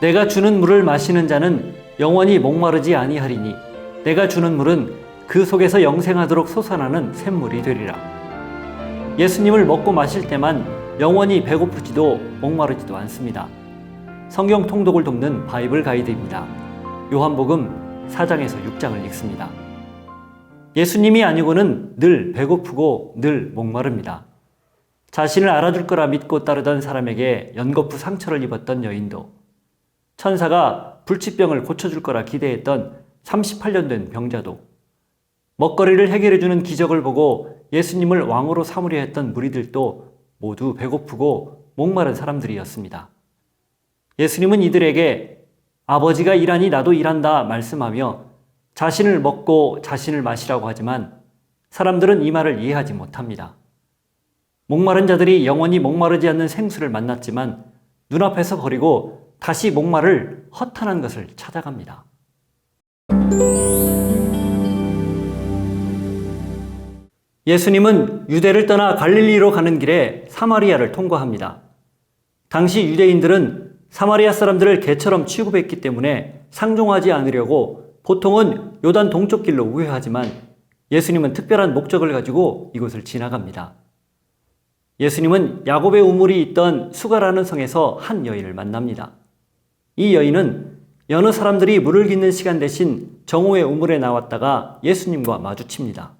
내가 주는 물을 마시는 자는 영원히 목마르지 아니하리니 내가 주는 물은 그 속에서 영생하도록 솟아나는 샘물이 되리라. 예수님을 먹고 마실 때만 영원히 배고프지도 목마르지도 않습니다. 성경 통독을 돕는 바이블 가이드입니다. 요한복음 4장에서 6장을 읽습니다. 예수님이 아니고는 늘 배고프고 늘 목마릅니다. 자신을 알아줄 거라 믿고 따르던 사람에게 연거푸 상처를 입었던 여인도 천사가 불치병을 고쳐줄 거라 기대했던 38년 된 병자도 먹거리를 해결해주는 기적을 보고 예수님을 왕으로 삼으려 했던 무리들도 모두 배고프고 목마른 사람들이었습니다. 예수님은 이들에게 아버지가 일하니 나도 일한다 말씀하며 자신을 먹고 자신을 마시라고 하지만 사람들은 이 말을 이해하지 못합니다. 목마른 자들이 영원히 목마르지 않는 생수를 만났지만 눈앞에서 버리고 다시 목마를 허탄한 것을 찾아갑니다. 예수님은 유대를 떠나 갈릴리로 가는 길에 사마리아를 통과합니다. 당시 유대인들은 사마리아 사람들을 개처럼 취급했기 때문에 상종하지 않으려고 보통은 요단 동쪽 길로 우회하지만 예수님은 특별한 목적을 가지고 이곳을 지나갑니다. 예수님은 야곱의 우물이 있던 수가라는 성에서 한 여인을 만납니다. 이 여인은 여느 사람들이 물을 깃는 시간 대신 정오의 우물에 나왔다가 예수님과 마주칩니다.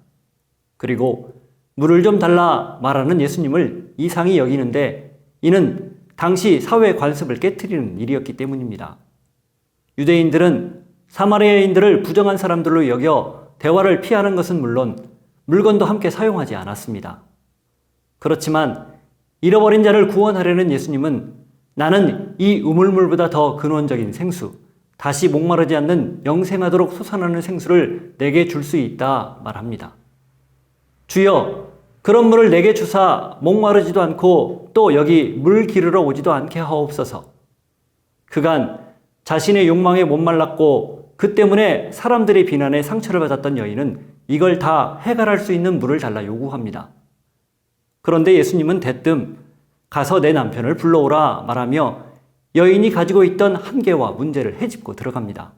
그리고 물을 좀 달라 말하는 예수님을 이상히 여기는데 이는 당시 사회 관습을 깨뜨리는 일이었기 때문입니다. 유대인들은 사마리아인들을 부정한 사람들로 여겨 대화를 피하는 것은 물론 물건도 함께 사용하지 않았습니다. 그렇지만 잃어버린 자를 구원하려는 예수님은 나는 이 우물물보다 더 근원적인 생수, 다시 목마르지 않는 영생하도록 솟아나는 생수를 내게 줄 수 있다 말합니다. 주여, 그런 물을 내게 주사 목마르지도 않고 또 여기 물 기르러 오지도 않게 하옵소서. 그간 자신의 욕망에 못 말랐고 그 때문에 사람들의 비난에 상처를 받았던 여인은 이걸 다 해결할 수 있는 물을 달라 요구합니다. 그런데 예수님은 대뜸 가서 내 남편을 불러오라 말하며 여인이 가지고 있던 한계와 문제를 헤집고 들어갑니다.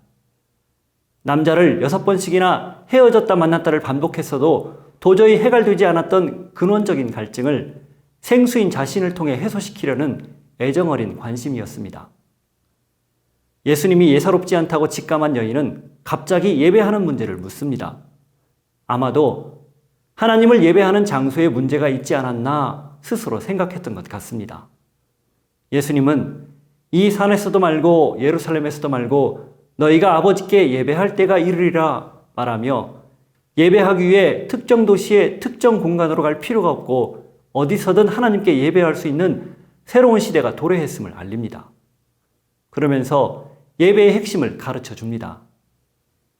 남자를 여섯 번씩이나 헤어졌다 만났다를 반복했어도 도저히 해결되지 않았던 근원적인 갈증을 생수인 자신을 통해 해소시키려는 애정어린 관심이었습니다. 예수님이 예사롭지 않다고 직감한 여인은 갑자기 예배하는 문제를 묻습니다. 아마도 하나님을 예배하는 장소에 문제가 있지 않았나 스스로 생각했던 것 같습니다. 예수님은 이 산에서도 말고 예루살렘에서도 말고 너희가 아버지께 예배할 때가 이르리라 말하며 예배하기 위해 특정 도시의 특정 공간으로 갈 필요가 없고 어디서든 하나님께 예배할 수 있는 새로운 시대가 도래했음을 알립니다. 그러면서 예배의 핵심을 가르쳐 줍니다.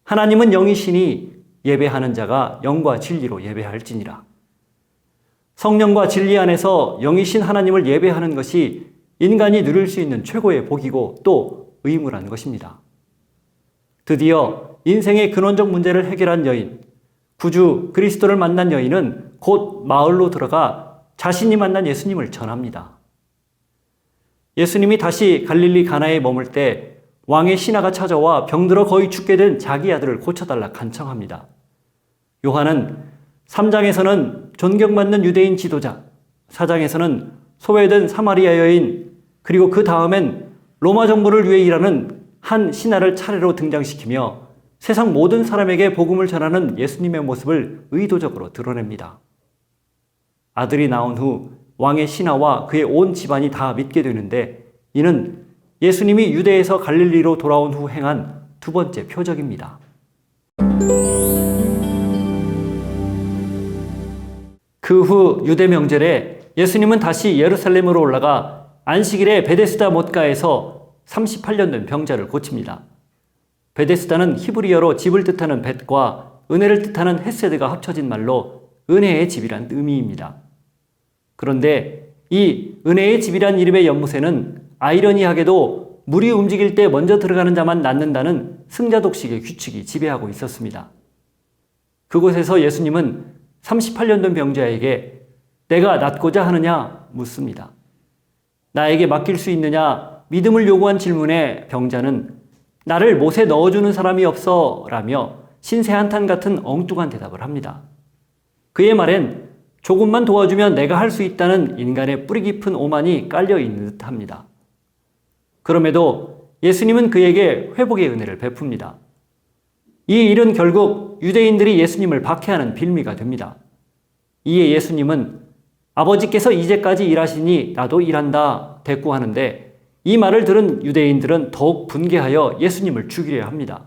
하나님은 영이시니 예배하는 자가 영과 진리로 예배할지니라. 성령과 진리 안에서 영이신 하나님을 예배하는 것이 인간이 누릴 수 있는 최고의 복이고 또 의무란 것입니다. 드디어 인생의 근원적 문제를 해결한 여인, 구주 그리스도를 만난 여인은 곧 마을로 들어가 자신이 만난 예수님을 전합니다. 예수님이 다시 갈릴리 가나에 머물 때 왕의 신하가 찾아와 병들어 거의 죽게 된 자기 아들을 고쳐달라 간청합니다. 요한은 3장에서는 존경받는 유대인 지도자, 4장에서는 소외된 사마리아 여인, 그리고 그 다음엔 로마 정부를 위해 일하는 한 신하를 차례로 등장시키며 세상 모든 사람에게 복음을 전하는 예수님의 모습을 의도적으로 드러냅니다. 아들이 나온 후 왕의 신하와 그의 온 집안이 다 믿게 되는데 이는 예수님이 유대에서 갈릴리로 돌아온 후 행한 두 번째 표적입니다. 그 후 유대 명절에 예수님은 다시 예루살렘으로 올라가 안식일에 베데스다 못가에서 38년 된 병자를 고칩니다. 베데스다는 히브리어로 집을 뜻하는 벳과 은혜를 뜻하는 헤세드가 합쳐진 말로 은혜의 집이란 의미입니다. 그런데 이 은혜의 집이란 이름의 연못에는 아이러니하게도 물이 움직일 때 먼저 들어가는 자만 낫는다는 승자독식의 규칙이 지배하고 있었습니다. 그곳에서 예수님은 38년 된 병자에게 내가 낫고자 하느냐 묻습니다. 나에게 맡길 수 있느냐 믿음을 요구한 질문에 병자는 나를 못에 넣어주는 사람이 없어 라며 신세 한탄 같은 엉뚱한 대답을 합니다. 그의 말엔 조금만 도와주면 내가 할 수 있다는 인간의 뿌리 깊은 오만이 깔려 있는 듯 합니다. 그럼에도 예수님은 그에게 회복의 은혜를 베풉니다. 이 일은 결국 유대인들이 예수님을 박해하는 빌미가 됩니다. 이에 예수님은 아버지께서 이제까지 일하시니 나도 일한다 대꾸하는데 이 말을 들은 유대인들은 더욱 분개하여 예수님을 죽이려 합니다.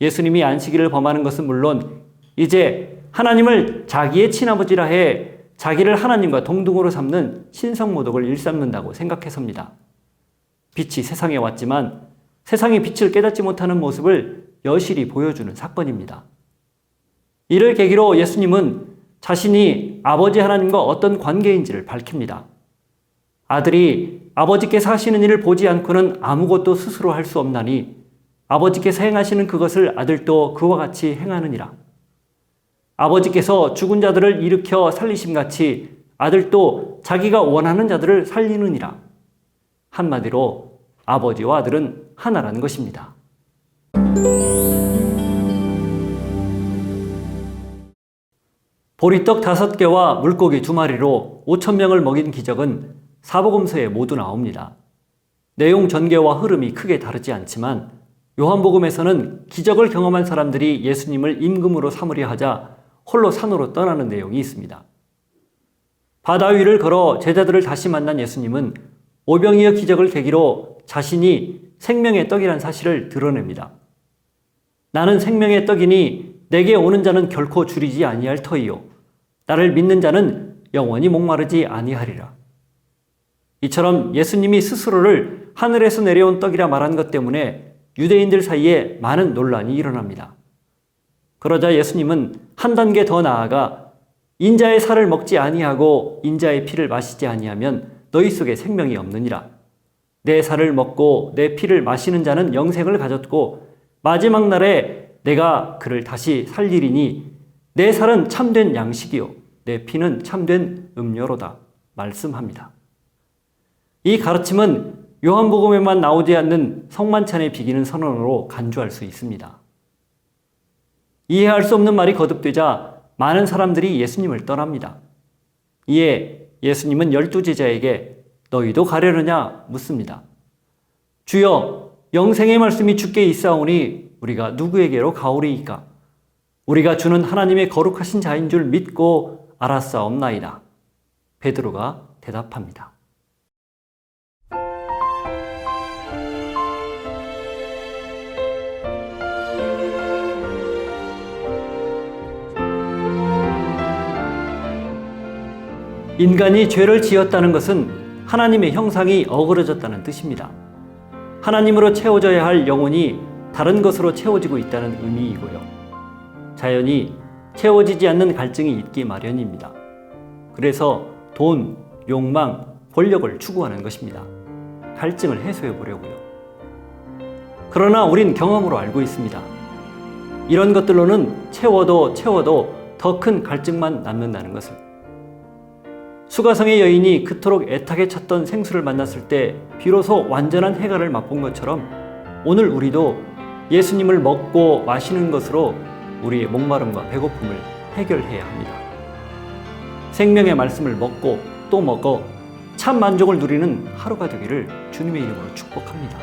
예수님이 안식일을 범하는 것은 물론 이제 하나님을 자기의 친아버지라 해 자기를 하나님과 동등으로 삼는 신성모독을 일삼는다고 생각해서입니다. 빛이 세상에 왔지만 세상의 빛을 깨닫지 못하는 모습을 여실히 보여주는 사건입니다. 이를 계기로 예수님은 자신이 아버지 하나님과 어떤 관계인지를 밝힙니다. 아들이 아버지께서 하시는 일을 보지 않고는 아무것도 스스로 할 수 없나니 아버지께서 행하시는 그것을 아들도 그와 같이 행하느니라. 아버지께서 죽은 자들을 일으켜 살리심 같이 아들도 자기가 원하는 자들을 살리느니라. 한마디로 아버지와 아들은 하나라는 것입니다. 보리떡 다섯 개와 물고기 두 마리로 5천 명을 먹인 기적은 사복음서에 모두 나옵니다. 내용 전개와 흐름이 크게 다르지 않지만 요한복음에서는 기적을 경험한 사람들이 예수님을 임금으로 삼으려 하자 홀로 산으로 떠나는 내용이 있습니다. 바다 위를 걸어 제자들을 다시 만난 예수님은 오병이어 기적을 계기로 자신이 생명의 떡이란 사실을 드러냅니다. 나는 생명의 떡이니 내게 오는 자는 결코 줄이지 아니할 터이요 나를 믿는 자는 영원히 목마르지 아니하리라. 이처럼 예수님이 스스로를 하늘에서 내려온 떡이라 말한 것 때문에 유대인들 사이에 많은 논란이 일어납니다. 그러자 예수님은 한 단계 더 나아가 인자의 살을 먹지 아니하고 인자의 피를 마시지 아니하면 너희 속에 생명이 없느니라. 내 살을 먹고 내 피를 마시는 자는 영생을 가졌고 마지막 날에 내가 그를 다시 살리리니 내 살은 참된 양식이요 내 피는 참된 음료로다 말씀합니다. 이 가르침은 요한복음에만 나오지 않는 성만찬의 비기는 선언으로 간주할 수 있습니다. 이해할 수 없는 말이 거듭되자 많은 사람들이 예수님을 떠납니다. 이에 예수님은 열두 제자에게 너희도 가려느냐 묻습니다. 주여 영생의 말씀이 주께 있사오니 우리가 누구에게로 가오리이까? 우리가 주는 하나님의 거룩하신 자인 줄 믿고 알았사옵나이다. 베드로가 대답합니다. 인간이 죄를 지었다는 것은 하나님의 형상이 어그러졌다는 뜻입니다. 하나님으로 채워져야 할 영혼이 다른 것으로 채워지고 있다는 의미이고요. 자연히 채워지지 않는 갈증이 있기 마련입니다. 그래서 돈, 욕망, 권력을 추구하는 것입니다. 갈증을 해소해 보려고요. 그러나 우린 경험으로 알고 있습니다. 이런 것들로는 채워도 채워도 더 큰 갈증만 남는다는 것을. 수가성의 여인이 그토록 애타게 찾던 생수를 만났을 때 비로소 완전한 해가를 맛본 것처럼 오늘 우리도 예수님을 먹고 마시는 것으로 우리의 목마름과 배고픔을 해결해야 합니다. 생명의 말씀을 먹고 또 먹어 참 만족을 누리는 하루가 되기를 주님의 이름으로 축복합니다.